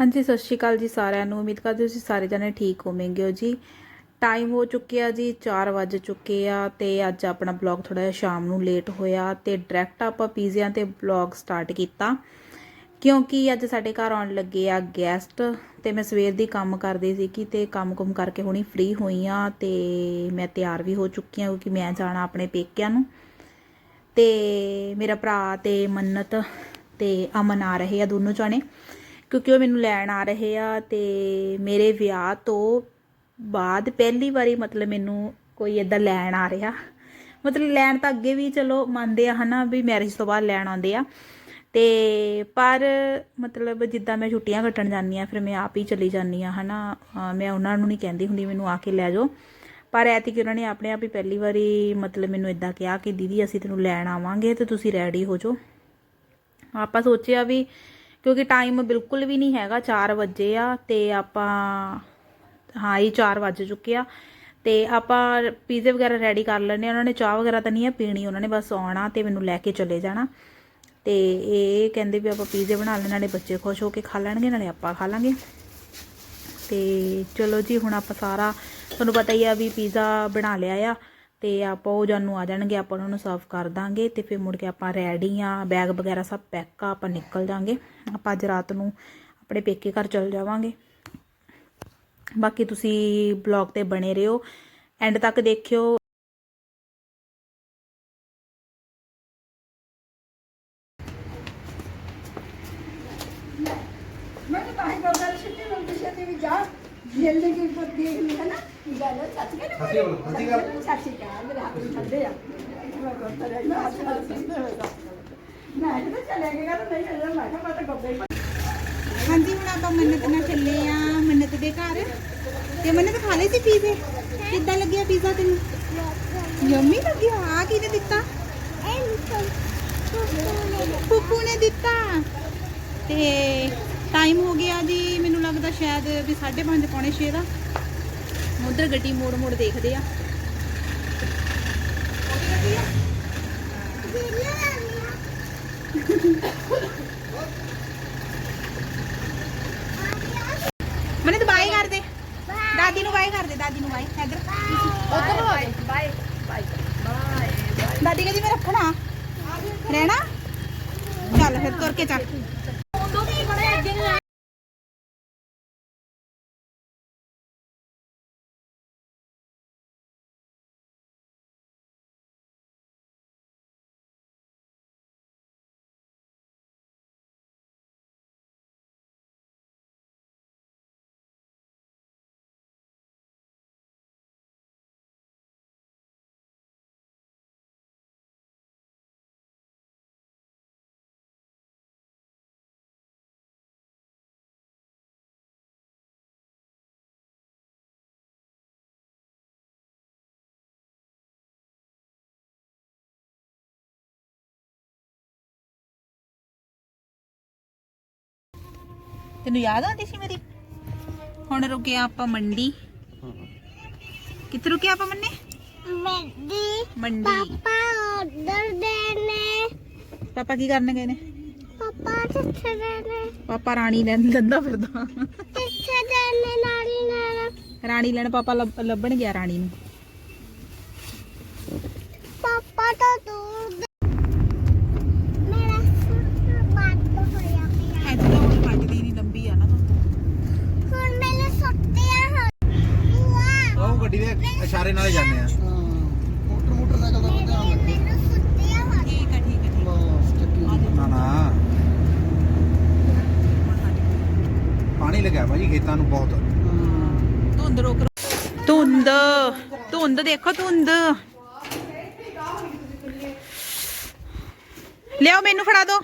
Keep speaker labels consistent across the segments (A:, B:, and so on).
A: ਹਾਂਜੀ, ਸਤਿ ਸ਼੍ਰੀ ਅਕਾਲ ਜੀ ਸਾਰਿਆਂ ਨੂੰ। ਉਮੀਦ ਕਰਦੇ ਤੁਸੀਂ ਸਾਰੇ ਜਣੇ ਠੀਕ ਹੋਵੋਗੇ ਹੋ ਜੀ। ਟਾਈਮ ਹੋ ਚੁੱਕਿਆ ਜੀ 4 ਵਜ ਚੁੱਕੇ ਆ ਤੇ ਅੱਜ ਆਪਣਾ ਬਲੌਗ ਥੋੜਾ ਜਿਹਾ ਸ਼ਾਮ ਨੂੰ ਲੇਟ ਹੋਇਆ ਤੇ ਡਾਇਰੈਕਟ ਆਪਾਂ ਪੀਜ਼ਿਆਂ ਤੇ ਬਲੌਗ ਸਟਾਰਟ ਕੀਤਾ। ਕਿਉਂਕਿ ਅੱਜ ਸਾਡੇ ਘਰ ਆਉਣ ਲੱਗੇ ਆ ਗੈਸਟ ਤੇ ਮੈਂ ਸਵੇਰ ਦੀ ਕੰਮ ਕਰਦੀ ਸੀ ਕਿ ਤੇ ਕੰਮ-ਕੁਮ ਕਰਕੇ ਹੁਣੀ ਫ੍ਰੀ ਹੋਈ ਆ ਤੇ ਮੈਂ ਤਿਆਰ ਵੀ ਹੋ ਚੁੱਕੀ ਆ ਕਿਉਂਕਿ ਮੈਂ ਜਾਣਾ ਆਪਣੇ ਪੇਕਿਆਂ ਨੂੰ। ਤੇ ਮੇਰਾ ਭਰਾ ਤੇ ਮੰਨਤ ਤੇ ਅਮਨ ਆ ਰਹੇ ਆ ਦੋਨੋਂ ਜਾਣੇ। ਕਿਉਂਕਿ ਉਹ ਮੈਨੂੰ ਲੈਣ ਆ ਰਹੇ ਆ ਤੇ ਮੇਰੇ ਵਿਆਹ ਤੋਂ ਬਾਅਦ ਪਹਿਲੀ ਵਾਰੀ ਮਤਲਬ ਮੈਨੂੰ ਕੋਈ ਇਦਾਂ ਲੈਣ ਆ ਰਿਹਾ। ਮਤਲਬ ਲੈਣ ਤਾਂ ਅੱਗੇ ਵੀ ਚਲੋ ਮੰਨਦੇ ਆ ਹਨਾ ਵੀ ਮੈਰਿਜ ਤੋਂ ਬਾਅਦ ਲੈਣ ਆਉਂਦੇ ਆ। ਤੇ ਪਰ ਮਤਲਬ ਜਿੱਦਾਂ ਮੈਂ ਛੁੱਟੀਆਂ ਕੱਟਣ ਜਾਂਦੀ ਆ, ਫਿਰ ਮੈਂ ਆਪ ਹੀ ਚਲੀ ਜਾਂਦੀ ਆ ਹਨਾ। ਅਹ ਮੈਂ ਉਹਨਾਂ ਨੂੰ ਨਹੀਂ ਕਹਿੰਦੀ ਹੁੰਦੀ ਮੈਨੂੰ ਆ ਕੇ ਲੈ ਜਾਓ। ਪਰ ਐਤਕੀ ਉਹਨਾਂ ਨੇ ਆਪਣੇ ਆਪ ਹੀ ਪਹਿਲੀ ਵਾਰੀ ਮਤਲਬ ਮੈਨੂੰ ਇਦਾਂ ਕਿਹਾ ਕਿ ਦੀਦੀ ਅਸੀਂ ਤੈਨੂੰ ਲੈਣ ਆਵਾਂਗੇ ਤੇ ਤੁਸੀਂ ਰੈਡੀ ਹੋ ਜਾਓ। ਆਪਾਂ ਸੋਚਿਆ ਵੀ ਕਿਉਂਕਿ ਟਾਈਮ ਬਿਲਕੁਲ ਵੀ ਨਹੀਂ ਹੈਗਾ 4 ਵਜੇ ਆ ਤੇ ਆਪਾਂ, ਹਾਂ, ਇਹ 4 ਵਜ ਚੁੱਕੇ ਆ। ਤੇ ਆਪਾਂ ਪੀਜ਼ੇ ਵਗੈਰਾ ਰੈਡੀ ਕਰ ਲੈਣੇ ਉਹਨਾਂ ਨੇ ਚਾਹ ਵਗੈਰਾ ਤਾਂ ਨਹੀਂ ਆ ਪੀਣੀ, ਉਹਨਾਂ ਨੇ ਬਸ ਆਉਣਾ ਤੇ ਮੈਨੂੰ ਲੈ ਕੇ ਚਲੇ ਜਾਣਾ। ਤੇ ਇਹ ਕਹਿੰਦੇ ਵੀ ਆਪਾਂ ਪੀਜ਼ੇ ਬਣਾ ਲੈਣ ਨਾਲੇ ਬੱਚੇ ਖੁਸ਼ ਹੋ ਕੇ ਖਾ ਲੈਣਗੇ, ਨਾਲੇ ਆਪਾਂ ਖਾ ਲਾਂਗੇ। ਤੇ ਚਲੋ ਜੀ, ਹੁਣ ਆਪਾਂ ਸਾਰਾ, ਤੁਹਾਨੂੰ ਪਤਾ ਹੀ ਆ ਵੀ ਪੀਜ਼ਾ ਬਣਾ ਲਿਆ ਆ। ਅਤੇ ਆਪਾਂ ਉਹ ਜਾਨੂੰ ਆ ਜਾਣਗੇ, ਆਪਾਂ ਉਹਨਾਂ ਨੂੰ ਸਰਵ ਕਰ ਦਾਂਗੇ ਅਤੇ ਫਿਰ ਮੁੜ ਕੇ ਆਪਾਂ ਰੈਡੀ ਆ ਬੈਗ ਵਗੈਰਾ ਸਭ ਪੈਕ ਆ, ਆਪਾਂ ਨਿਕਲ ਜਾਾਂਗੇ। ਆਪਾਂ ਅੱਜ ਰਾਤ ਨੂੰ ਆਪਣੇ ਪੇਕੇ ਘਰ ਚਲ ਜਾਵਾਂਗੇ। ਬਾਕੀ ਤੁਸੀਂ ਬਲੌਗ ਤੇ ਬਣੇ ਰਹੋ। ਐਂਡ ਤੱਕ ਦੇਖਿਓ।
B: ਮੈਂ ਤਾਂ ਹੀ ਕਰਦਾ ਛਿੱਟੀ ਨੂੰ ਪਿੱਛੇ ਤੇ ਵੀ ਜਾ। ਜੇਲੇ ਕੀ ਉੱਪਰ ਦੇਖ ਲਈ ਹੈ ਨਾ? ਕੀ ਗੱਲ ਹੈ? ਸੱਚ ਕਹਿੰਦੇ
C: ਸੱਚੀ ਬੋਲੋ, ਸੱਚੀ ਗੱਲ।
B: ਸੱਚੀ ਕਹਿ ਮੇਰੇ ਹੱਥ ਨੂੰ ਛੱਡੇ ਆ। ਮੈਂ ਕਰਦਾ ਰਹਿ ਮੈਂ ਹੱਥ ਨਾਲ ਸੰਦੇ ਹੋਏਗਾ ਮੈਂ ਕਿਹਾ ਚਲੇ ਗਿਆ ਤਾਂ ਨਹੀਂ ਅਜੇ ਮੈਂ ਕਿਹਾ ਮੈਂ ਤਾਂ ਗੱਬੇ ਹੀ
D: ਹਾਂਜੀ ਹੁਣ ਆਪਾਂ ਮੰਨਤ ਨਾਲ ਚੱਲੇ ਆ ਮੰਨਤ ਦੇ ਘਰ। ਤੇ ਮੰਨਤ ਖਾ ਲਈ ਸੀ ਪੀਜ਼ੇ? ਕਿੱਦਾਂ ਲੱਗਿਆ ਪੀਜ਼ਾ ਤੈਨੂੰ? ਯੰਮੀ ਲੱਗਿਆ? ਆ ਕਿਹਨੇ ਦਿੱਤਾ? ਫੁੱਫੂ ਨੇ ਦਿੱਤਾ। ਤੇ ਟਾਈਮ ਹੋ ਗਿਆ ਜੀ ਲੱਗਦਾ ਸ਼ਾਇਦ ਵੀ 5:30 ਪੌਣੇ 6 ਦਾ। ਉਧਰ ਗੱਡੀ ਮੋੜ ਮੋੜ ਦੇਖਦੇ ਆ। ਮੰਨਤ ਬਾਏ ਕਰ ਦੇ। ਦਾਦੀ ਨੂੰ ਬਾਏ ਕਰ ਦੇ ਦਾਦੀ ਨੂੰ ਬਾਏ। ਇੱਧਰ। ਉਧਰ ਨੂੰ
B: ਬਾਏ ਬਾਏ ਬਾਏ।
D: ਦਾਦੀ ਕਹਿੰਦੀ ਮੈਂ ਰੱਖਣਾ। ਰਹਿਣਾ? ਚੱਲ ਫਿਰ ਤੁਰ ਕੇ ਚੱਲ। ਤੈਨੂੰ ਯਾਦ ਆਉਂਦੀ ਸੀ ਮੇਰੀ? ਹੁਣ ਰੁਕੇ ਆਪਾਂ ਮੰਡੀ। ਕਿੱਥੇ ਰੁਕੇ ਆਪਾਂ ਮੰਨੇ?
E: ਮੈਦੀ
D: ਮੰਡੀ।
E: ਪਾਪਾ ਆਰਡਰ ਦੇਨੇ
D: ਪਾਪਾ ਕੀ ਕਰਨ ਗਏ ਨੇ?
E: ਪਾਪਾ ਕਿੱਥੇ ਦੇਨੇ
D: ਪਾਪਾ ਰਾਣੀ ਲੈਣ ਲੰਦਾ ਫਿਰਦਾ।
E: ਕਿੱਥੇ ਦੇਨੇ ਨਾਲੀ ਨਾਲ
D: ਰਾਣੀ ਲੈਣ ਪਾਪਾ ਲੱਭ- ਲੱਭਣ ਗਿਆ ਰਾਣੀ ਨੂੰ।
E: ਪਾਪਾ ਤਾਂ ਦੂਰ ਦੇ- ਮੇਰਾ ਸਿਰ ਬੰਦ ਹੋਇਆ ਪਿਆ
D: ਐਂ ਤਾਂ ਹੁਣ ਵੱਜਦੀ ਨਹੀਂ ਲੰਬੀ ਆ ਨਾ ਤਾਂ
E: ਹੁਣ ਮੈਨੂੰ ਸੁੱਤਿਆ ਹੋ ਵਾਹ
C: ਉਹ ਗੱਡੀ ਦੇ ਇਸ਼ਾਰੇ ਨਾਲ ਹੀ ਜਾਂਦੇ ਆ।
F: ਮੋਟਰ ਮੋਟਰਸਾਈਕਲ ਦਾ ਧਿਆਨ ਰੱਖੋ।
E: ਹੋ
D: ਠੀਕ
F: ਬਸ ਚੱਕੀ।
C: ਨਾ ਨਾ। ਪਾਣੀ ਲੱਗਿਆ ਭਾਜੀ ਖੇਤਾਂ ਨੂੰ ਬਹੁਤ।
D: ਧੁੰਦ ਰੋਕ ਧੁੰਦ ਧੁੰਦ ਦੇਖੋ ਧੁੰਦ। ਲਿਆਓ ਮੈਨੂੰ ਫੜਾ ਦਿਓ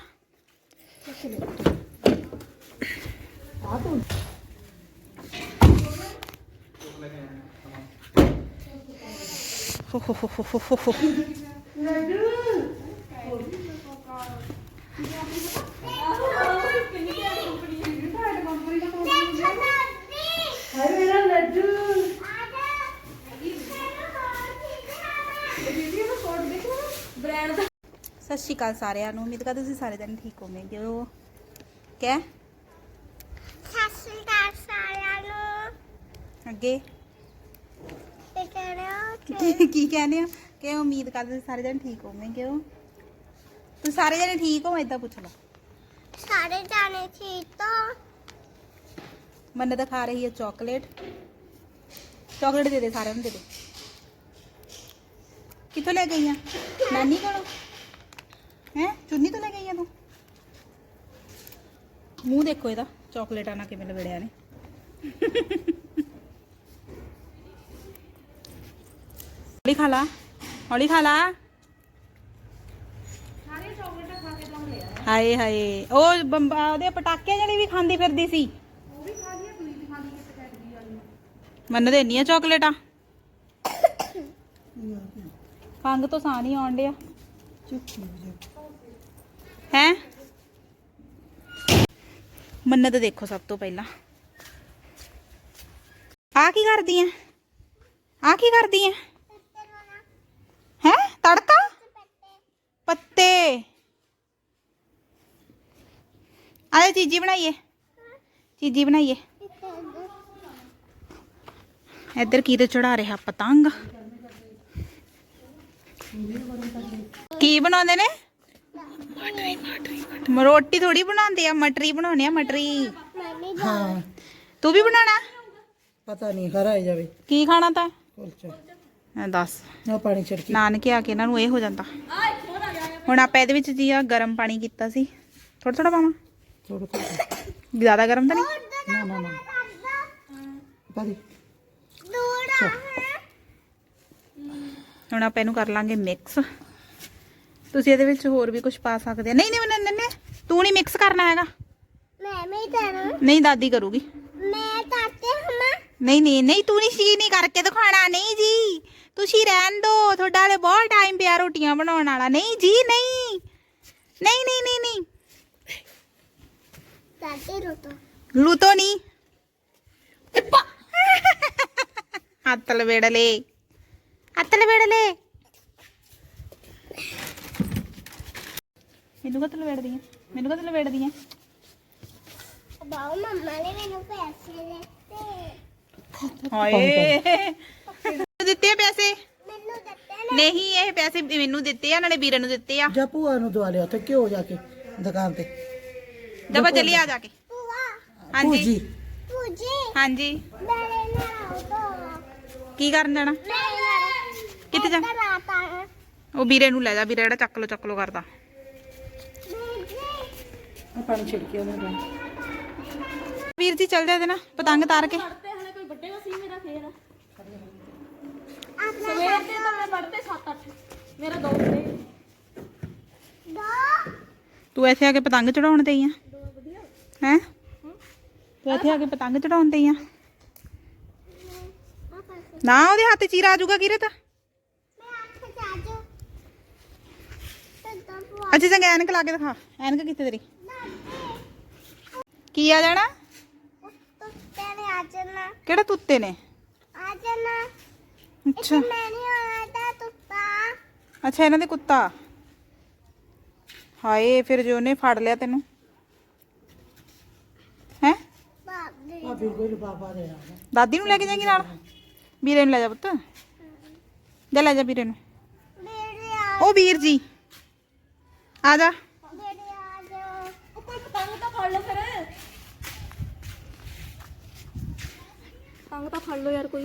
D: ਸਤਿ ਸ਼੍ਰੀ ਅਕਾਲ ਸਾਰਿਆਂ ਨੂੰ। ਉਮੀਦ ਕਰਦਾ ਤੁਸੀਂ ਸਾਰੇ ਜਣੇ ਠੀਕ ਹੋਵੋਗੇ। ਉਹ ਕਹਿ
E: ਸਤਿ ਸ੍ਰੀ ਅਕਾਲ ਸਾਰਿਆਂ ਨੂੰ।
A: ਅੱਗੇ?
E: ਕਰਿਓ
A: ਕੀ ਕੀ ਕਹਿੰਦੇ ਆ? ਕਿ ਉਮੀਦ ਕਰਦੇ ਸੀ ਸਾਰੇ ਜਣੇ ਠੀਕ ਹੋਣਗੇ ਕਿਉਂ? ਤੂੰ ਸਾਰੇ ਜਣੇ ਠੀਕ ਹੋ ਏਦਾਂ ਪੁੱਛ ਲਾ।
E: ਸਾਰੇ ਜਾਣੇ ਠੀਕ ਤੋਂ।
A: ਮੰਨੇ ਤਾਂ ਖਾ ਰਹੀ ਹੈ ਚਾਕਲੇਟ ਚਾਕਲੇਟ ਦੇ ਦੇ ਸਾਰਿਆਂ ਨੂੰ ਦੇ ਦੇ। ਕਿੱਥੋਂ ਲੈ ਗਈਆਂ ਨਾਨੀ ਕੋਲੋਂ? ਹੈ? ਚੁੰਨੀ ਤੋਂ ਲੈ ਗਈਆਂ ਤੂੰ? ਮੂੰਹ ਦੇਖੋ ਇਹਦਾ ਚਾਕਲੇਟਾਂ ਨਾਲ ਕਿਵੇਂ ਲਵੇੜਿਆ ਨੇ। ਹੌਲੀ ਖਾ ਲਾ। ਹੌਲੀ ਖਾ ਲਾ। ਹਾਏ ਹਾਏ। ਉਹ ਬੰਬਾ ਉਹਦੇ ਪਟਾਕੇ ਜਿਹੜੇ ਵੀ ਖਾਂਦੀ ਫਿਰਦੀ ਸੀ। ਮੰਨ ਦੇ ਇੰਨੀਆਂ ਚਾਕਲੇਟਾਂ। ਖੰਗ ਤੋਂ ਸਾਹ ਨਹੀਂ ਆਉਣ ਡਿਆ। ਹੈ? ਮੰਨਤ ਦੇਖੋ ਸਭ ਤੋਂ ਪਹਿਲਾਂ। ਆ ਕੀ ਕਰਦੀ ਐ? ਆ ਕੀ ਕਰਦੀ ਐ ਹੈ ਤੜਕਾ ਪੱਤੇ ਆਏ ਚੀਜੀ ਬਣਾਈਏ। ਚੀਜੀ ਬਣਾਈਏ। ਇੱਧਰ ਕੀ ਤੇ ਚੜਾ ਰਿਹਾ ਪਤੰਗ। ਕੀ ਬਣਾਉਂਦੇ ਨੇ? ਮ- ਰੋਟੀ ਥੋੜੀ ਬਣਾਉਂਦੇ ਆ ਮਟਰੀ ਬਣਾਉਣੇ ਆ ਮਟਰੀ।
G: ਹਾਂ।
A: ਤੂੰ ਵੀ ਬਣਾਣਾ
G: ਪਤਾ ਨਹੀਂ ਹਰਾ ਜਾਵੇ।
A: ਕੀ ਖਾਣਾ ਤਾਂ?
G: ਕੁਲਚਾ।
A: ਮੈਂ ਦੱਸ।
G: ਨਾ ਪਾਣੀ ਛਿੜਕੀ।
A: ਨਾਨਕੇ ਆ ਕੇ ਇਹਨਾਂ ਨੂੰ ਇਹ ਹੋ ਜਾਂਦਾ। ਹੁਣ ਆਪਾਂ ਇਹਦੇ ਵਿੱਚ ਜੀ ਆ ਗਰਮ ਪਾਣੀ ਕੀਤਾ ਸੀ। ਥੋੜਾ ਥੋੜਾ ਪਾਵਾਂ?
G: ਥੋੜਾ ਥੋੜਾ
A: ਜ਼ਿਆਦਾ ਗਰਮ ਤਾਂ ਨਹੀਂ?
G: ਨਾ ਨਾ ਨਾ।
E: ਦੂੜਾ
A: ਹੁਣ ਆਪਾਂ ਇਹਨੂੰ ਕਰ ਲਾਂਗੇ ਮਿਕਸ ਤੁਸੀਂ ਇਹਦੇ ਵਿੱਚ ਹੋਰ ਵੀ ਕੁਝ ਪਾ ਸਕਦੇ ਆ। ਨਹੀਂ ਨਹੀਂ ਨਹੀਂ ਨਹੀਂ, ਨਹੀਂ। ਤੂੰ ਨਹੀਂ ਮਿਕਸ ਕਰਨਾ ਹੈਗਾ।
E: ਮੈਂ ਕਰਾਂ
A: ਨਹੀਂ ਦਾਦੀ ਕਰੂਗੀ।
E: ਮੈਂ ਤਾਤੇ ਹਮਾ
A: ਨਹੀਂ ਨਹੀਂ ਨਹੀਂ ਤੂੰ ਨਹੀਂ ਸੀ ਨਹੀਂ ਕਰਕੇ ਦਿਖਾਣਾ ਨਹੀਂ ਜੀ। ਤੁਸੀਂ ਰਹਿਣ ਦੋ ਤੁਹਾਡਾ ਹਲੇ ਬਹੁਤ ਟਾਈਮ ਪਿਆ ਰੋਟੀਆਂ ਬਣਾਉਣ ਵਾਲਾ। ਨਹੀਂ ਜੀ ਨਹੀਂ। ਨਹੀਂ ਨਹੀਂ ਨਹੀਂ ਨਹੀਂ।
E: ਤਾਤੇ ਰੋਟੋ
A: ਲੂਤੋ ਨਹੀਂ। ਹੱਥ ਲਵੇੜ ਲੈ। ਹੱਥ ਲਵੇੜ ਲੈ। ਮੈਨੂੰ ਕਦ ਲਵੇੜਦੀ ਆ ਮੈਨੂੰ
E: ਦਿੱਤੇ
A: ਆ ਪੈਸੇ?
E: ਮੈਨੂੰ ਦਿੱਤੇ
A: ਨਹੀਂ ਇਹ ਪੈਸੇ ਮੈਨੂੰ ਦਿੱਤੇ ਆ ਨਾਲੇ ਵੀਰੇ ਨੂੰ ਦਿੱਤੇ ਆ।
G: ਜਾ ਭੂਆ ਨੂੰ ਦਵਾ ਲਿਆ ਤੇ ਕਿਉਂ ਜਾ ਕੇ ਦੁਕਾਨ ਤੇ।
A: ਜਬਾ ਚੱਲੀ ਆ ਜਾ ਕੇ।
E: ਭੂਆ।
A: ਹਾਂਜੀ।
G: ਭੂਜੀ।
E: ਪੂਜੀ
A: ਹਾਂਜੀ।
E: ਮੇਰੇ ਨਾਲ ਆਉ
A: ਕੀ ਕਰਨ ਜਾਣਾ? ਕਿੱਥੇ ਜਾ ਉਹ ਵੀਰੇ ਨੂੰ ਲੈ ਜਾ ਵੀਰੇ ਜਿਹੜਾ ਚੱਕ ਲੋ ਚੱਕ ਲੋ ਕਰਦਾ।
G: ਆ ਪਾਣੀ ਛਿੜਕੀ ਉਹਨੇ। ਤਾਂ
A: ਵੀਰ ਜੀ ਚੱਲ ਜਾ ਨਾਲ ਪਤੰਗ ਤਾਰ ਕੇ
E: ਸਵੇਰ ਦੇ ਤਾਂ ਮੈਂ ਪੜਦੇ 7-8 ਮੇਰਾ ਦੋ ਦੋ।
A: ਤੂੰ ਇੱਥੇ ਆ ਕੇ ਪਤੰਗ ਚੜਾਉਣ ਤੇ ਹੀ ਆ। ਹੈ? ਤੂੰ ਇੱਥੇ ਆ ਕੇ ਪਤੰਗ ਚੜਾਉਣ ਤੇ ਹੀ ਆ। ਨਾ ਉਹਦੇ ਹੱਥ ਚੀਰਾ ਆ ਜਾਊਗਾ ਕਿਰੇ ਤਾਂ
E: ਮੈਂ ਅੱਖ ਜਾਜੂ ਤੱਤਾ ਭੂਆ
A: ਅੱਛਾ ਚੰਗਾ ਐਨਕ ਲਾ ਕੇ ਦਿਖਾ। ਐਨਕ ਕਿੱਥੇ ਤੇਰੀ? ਕੀ ਆ ਜਾਣਾ?
E: ਕੁੱਤੇ ਨੇ ਆ ਜਾਣਾ।
A: ਕਿਹੜੇ ਤੁੱਤੇ ਨੇ?
E: ਆ ਜਾਣਾ।
A: ਅੱਛਾ।
E: ਮੈਂ ਨਹੀਂ ਆਣਾ
A: ਅੱਛਾ, ਇਹਨਾਂ ਦੇ ਕੁੱਤਾ। ਹਾਏ, ਫਿਰ ਜੋ ਉਹਨੇ ਫੜ ਲਿਆ ਤੈਨੂੰ। ਹੈ?
E: ਬਾਪ ਦੇ
G: ਬਾਬਾ ਦੇ ਆ
A: ਦਾਦੀ ਨੂੰ ਲੈ ਕੇ ਜਾਏਗੀ ਨਾਲ? ਵੀਰੇ ਨੂੰ ਲੈ ਜਾ ਪੁੱਤ। ਜਾ, ਲੈ ਜਾ ਵੀਰੇ ਨੂੰ। ਉਹ ਵੀਰ ਜੀ। ਆ ਜਾ।
E: ਕੋਈ ਪਤੰਗ ਤਾਂ ਫੜ ਲਓ ਫਿਰ ਪਤੰਗ ਤਾਂ ਫੜ ਲਓ ਯਾਰ ਕੋਈ।